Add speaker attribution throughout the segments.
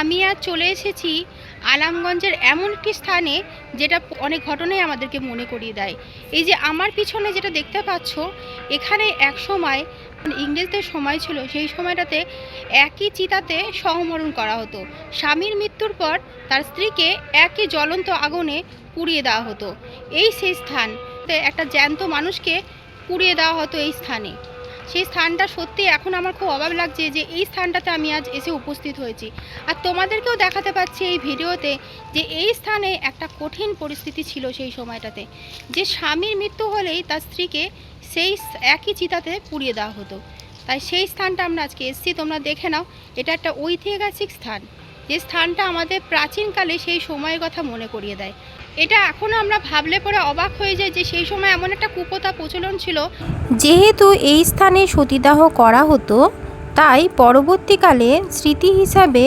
Speaker 1: আমি আজ চলে এসেছি আলামগঞ্জের এমন একটি স্থানে, যেটা অনেক ঘটনাই আমাদেরকে মনে করিয়ে দেয়। এই যে আমার পিছনে যেটা দেখতে পাচ্ছ, এখানে এক সময়, ইংরেজদের সময় ছিল, সেই সময়টাতে একই চিতাতে সহমরণ করা হতো। স্বামীর মৃত্যুর পর তার স্ত্রীকে একই জ্বলন্ত আগুনে পুড়িয়ে দেওয়া হতো। এই সেই স্থান, একটা জ্যান্ত মানুষকে পুড়িয়ে দেওয়া হতো এই স্থানে। সেই স্থানটা সত্যি এখন আমার খুব অভাব লাগছে যে এই স্থানটাতে আমি আজ এসে উপস্থিত হয়েছি। আর তোমাদেরকেও দেখাতে পাচ্ছি এই ভিডিওতে যে এই স্থানে একটা কঠিন পরিস্থিতি ছিল সেই সময়টাতে। যে স্বামীর মৃত্যু হলেই তার স্ত্রীকে সেই একই চিতাতে পুড়িয়ে দেওয়া হতো। তাই সেই স্থানটা আমরা আজকে এসেছি, তোমরা দেখে নাও, এটা একটা ঐতিহাসিক স্থান। যে স্থানটা আমাদের প্রাচীনকালে সেই সময়ের কথা মনে করিয়ে দেয়। এটা এখনও আমরা ভাবলে পরে অবাক হয়ে যায় যে সেই সময় এমন একটা কুপথা প্রচলন ছিল।
Speaker 2: যেহেতু এই স্থানে সতীদাহ করা হতো, তাই পরবর্তীকালে স্মৃতি হিসাবে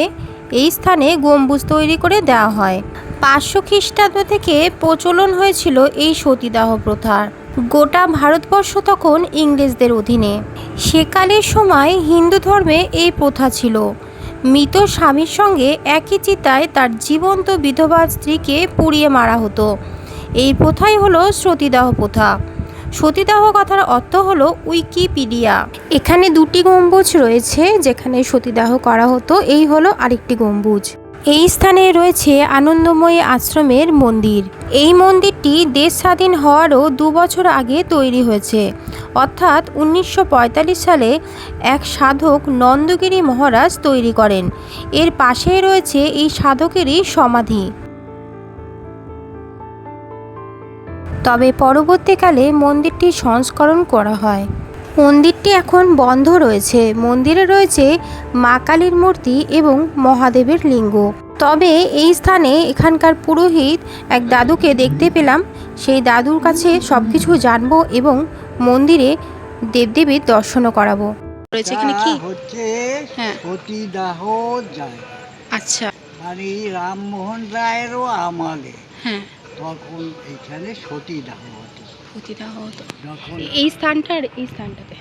Speaker 2: এই স্থানে গম্বুজ তৈরি করে দেওয়া হয়। পাঁচশো খ্রিস্টাব্দ থেকে প্রচলন হয়েছিল এই সতীদাহ প্রথার। গোটা ভারতবর্ষ তখন ইংরেজদের অধীনে। সেকালের সময় হিন্দু ধর্মে এই প্রথা ছিল। মৃত স্বামীর সঙ্গে একই চিতায় তার জীবন্ত বিধবা স্ত্রীকে পুড়িয়ে মারা হতো। এই প্রথাই হলো সতীদাহ প্রথা। সতীদাহ কথার অর্থ হল উইকিপিডিয়া। এখানে দুটি গম্বুজ রয়েছে যেখানে সতীদাহ করা হতো। এই হলো আরেকটি গম্বুজ। এই স্থানে রয়েছে আনন্দময়ী আশ্রমের মন্দির। এই মন্দিরটি দেশ স্বাধীন হওয়ারও দু বছর আগে তৈরি হয়েছে। অর্থাৎ উনিশশো পঁয়তাল্লিশ সালে এক সাধক নন্দগিরি মহারাজ তৈরি করেন। এর পাশেই রয়েছে এই সাধকেরই সমাধি। তবে পরবর্তীকালে মন্দিরটি সংস্করণ করা হয়। মন্দিরটি এখন বন্ধ রয়েছে। মন্দিরে রয়েছে মা কালীর মূর্তি এবং মহাদেবের লিঙ্গ। তবে এই স্থানে এখানকার পুরোহিত এক দাদুকে দেখতে পেলাম। সেই দাদুর কাছে সব কিছু জানব এবং মন্দিরে দেবদেবীর দর্শনও করাবো।
Speaker 1: রয়েছে এখানে কি?
Speaker 3: হচ্ছে
Speaker 1: হ্যাঁ।
Speaker 3: সতীদাহ
Speaker 1: আচ্ছা।
Speaker 3: মানে রামমোহন রায়েরও আমলে।
Speaker 1: হ্যাঁ।
Speaker 3: তখন এখানে সতীদাহ। হতো
Speaker 1: সতীদাহ হতো। এই স্থানটা আর এই স্থানটাতে।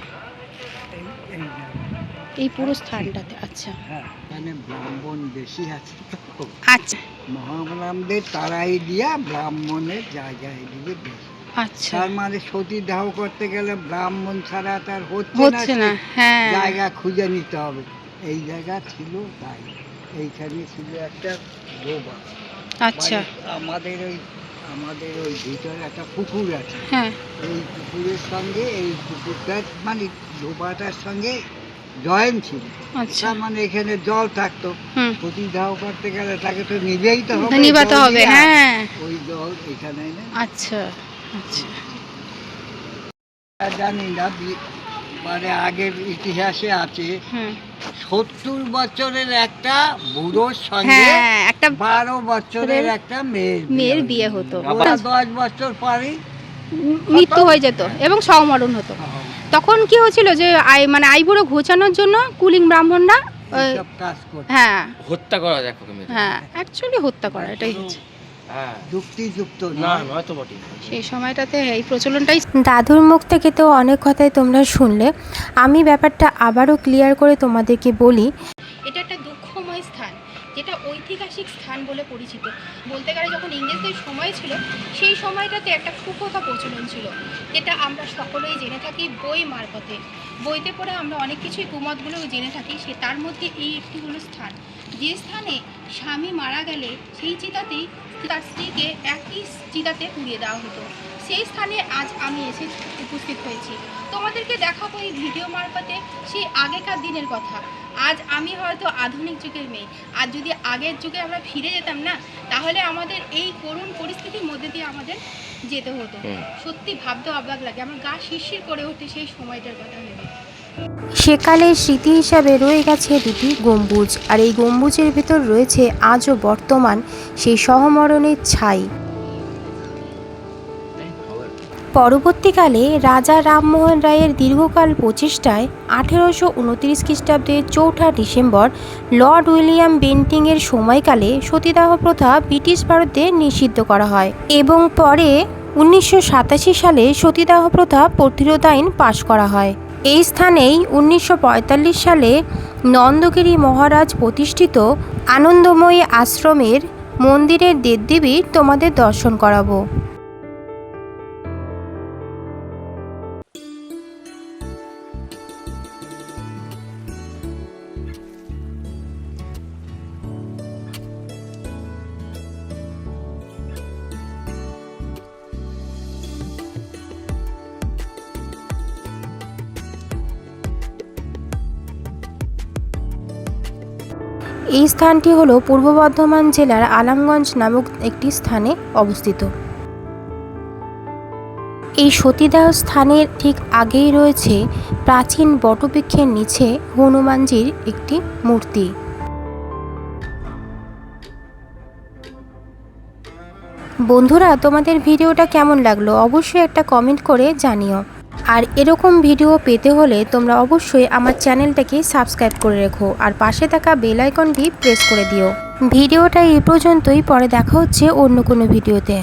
Speaker 3: এই-
Speaker 1: পুরো স্থানটাতে আচ্ছা।
Speaker 3: এখানে ব্রাহ্মণ বেশি আছে
Speaker 1: আচ্ছা।
Speaker 3: মহাব্রাহ্মণদের তারাই দিয়া ব্রাহ্মণের জায়গায় দিকে বেশি
Speaker 1: আচ্ছা।
Speaker 3: তার মানে সতীদাহ করতে গেলে ব্রাহ্মণ ছাড়া তার হচ্ছে
Speaker 1: হচ্ছে না হ্যাঁ।
Speaker 3: জায়গা খুঁজে নিতে হবে। এই জায়গা ছিল তাই। এইখানে ছিল একটা ডোবা
Speaker 1: আচ্ছা।
Speaker 3: মানে আমাদের ওই আমাদের ওই ভিতরে একটা পুকুর আছে।
Speaker 1: হ্যাঁ।
Speaker 3: এই পুকুরের সঙ্গে এই পুকুরটার মানে ডোবাটার সঙ্গে জয়েন্ট ছিল।
Speaker 1: আচ্ছা।
Speaker 3: মানে এখানে জল থাকতো।
Speaker 1: প্রতি
Speaker 3: প্রতিদাহ করতে গেলে তাকে তো নিবেই তো হবে
Speaker 1: নিবাতে হবে হ্যাঁ।
Speaker 3: ওই জল এখানে
Speaker 1: আচ্ছা আচ্ছা।
Speaker 3: জানি না মানে আগের ইতিহাসে আছে সত্তর বছরের একটা বুড়োর সঙ্গে
Speaker 1: হ্যাঁ একটা
Speaker 3: বারো বছরের একটা মেয়ের
Speaker 1: মেয়ের বিয়ে হতো।
Speaker 3: আবার দশ বছর পরে
Speaker 1: মৃত্যু হয়ে যেত এবং সহমরণ হতো। তখন কি হয়েছিল যে আই মানে আইবুড়ো ঘোচানোর জন্য কুলিং ব্রাহ্মণরা হ্যাঁ।
Speaker 4: হত্যা করা দেখো
Speaker 1: হ্যাঁ অ্যাকচুয়ালি হত্যা করা এটাই হচ্ছে।
Speaker 4: হ্যাঁ।
Speaker 1: সেই সময়টাতে এই প্রচলনটাই
Speaker 2: দাদুর মুখ থেকে তো অনেক কথাই তোমরা শুনলে। আমি ব্যাপারটা আবারও ক্লিয়ার করে তোমাদেরকে বলি।
Speaker 1: এটা একটা দুঃখময় স্থান যেটা ঐতিহাসিক স্থান বলে পরিচিত। বলতে গেলে যখন ইংরেজদের সময় ছিল সেই সময়টাতে একটা কুপথা প্রচলন ছিল যেটা আমরা সকলেই জেনে থাকি বই মারফতে। বইতে পড়ে আমরা অনেক কিছুই কুমতগুলো জেনে থাকি সে তার মধ্যে এই একটি হলো স্থান। যে স্থানে স্বামী মারা গেলে সেই চিতাতেই তার স্ত্রীকে একই চিতাতে পুড়িয়ে দেওয়া হতো। সেই স্থানে আজ আমি এসে উপস্থিত হয়েছি। তোমাদেরকে দেখাবো এই ভিডিও মারফতে সেই আগেকার দিনের কথা। আজ আমি হয়তো আধুনিক যুগের মেয়ে। আর যদি আগের যুগে আমরা ফিরে যেতাম না তাহলে আমাদের এই করুণ পরিস্থিতির মধ্যে দিয়ে আমাদের যেতে হতো। সত্যি ভাবতে অবাক লাগে। আমার গা শিরশির করে ওঠে সেই সময়টার কথা ভেবে।
Speaker 2: সেকালের স্মৃতি হিসাবে রয়ে গেছে দুটি গম্বুজ, আর এই গম্বুজের ভিতর রয়েছে আজও বর্তমান সেই সহমরণের ছাই। পরবর্তীকালে রাজা রামমোহন রায়ের দীর্ঘকাল প্রচেষ্টায় আঠেরোশো উনত্রিশ খ্রিস্টাব্দের চৌঠা ডিসেম্বর লর্ড উইলিয়াম বেন্টিংয়ের সময়কালে সতীদাহ প্রথা ব্রিটিশ ভারতে নিষিদ্ধ করা হয় এবং পরে উনিশশো সাতাশি সালে সতীদাহ প্রথা প্রতিরোধ আইন পাশ করা হয়। এই স্থানেই উনিশশো পঁয়তাল্লিশ সালে নন্দগিরি মহারাজ প্রতিষ্ঠিত আনন্দময়ী আশ্রমের মন্দিরের দেবদেবীর তোমাদের দর্শন করাবো। এই স্থানটি হলো পূর্ব বর্ধমান জেলার আলামগঞ্জ নামক একটি স্থানে অবস্থিত। এই সতীদাহ স্থানের ঠিক আগেই রয়েছে প্রাচীন বটবৃক্ষের নিচে হনুমানজির একটি মূর্তি। বন্ধুরা, তোমাদের ভিডিওটা কেমন লাগল? অবশ্যই একটা কমেন্ট করে জানিও। আর এরকম ভিডিও পেতে হলে তোমরা অবশ্যই আমার চ্যানেলটাকে সাবস্ক্রাইব করে রেখো আর পাশে থাকা বেল আইকনটি প্রেস করে দিও। ভিডিওটা এই পর্যন্তই, পরে দেখা হচ্ছে অন্য কোনো ভিডিওতে।